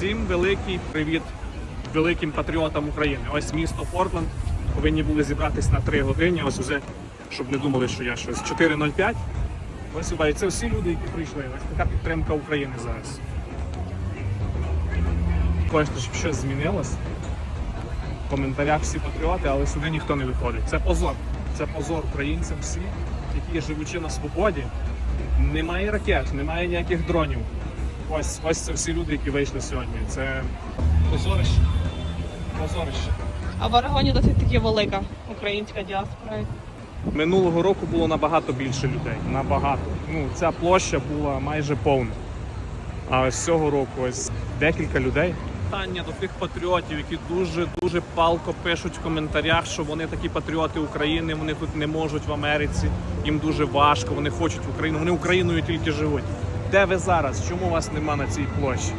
Всім великий привіт великим патріотам України. Ось місто Портленд. Повинні були зібратись на 3 години. Ось уже, щоб не думали, що я щось 4.05. Ось сюди. І це всі люди, які прийшли. Ось така підтримка України зараз. Хочете, щоб щось змінилось? В коментарях всі патріоти, але сюди ніхто не виходить. Це позор. Це позор українцям всі, які живучи на свободі. Немає ракет, немає ніяких дронів. Ось ось це всі люди, які вийшли сьогодні. Це позорище. Позорище. А в Арагоні досить таки велика українська діаспора. Минулого року було набагато більше людей. Набагато. Ну, ця площа була майже повна. А ось цього року ось декілька людей. Питання до тих патріотів, які дуже дуже палко пишуть в коментарях, що вони такі патріоти України, вони тут не можуть в Америці, їм дуже важко, вони хочуть в Україну, вони Україною тільки живуть. Де ви зараз? Чому вас нема на цій площі?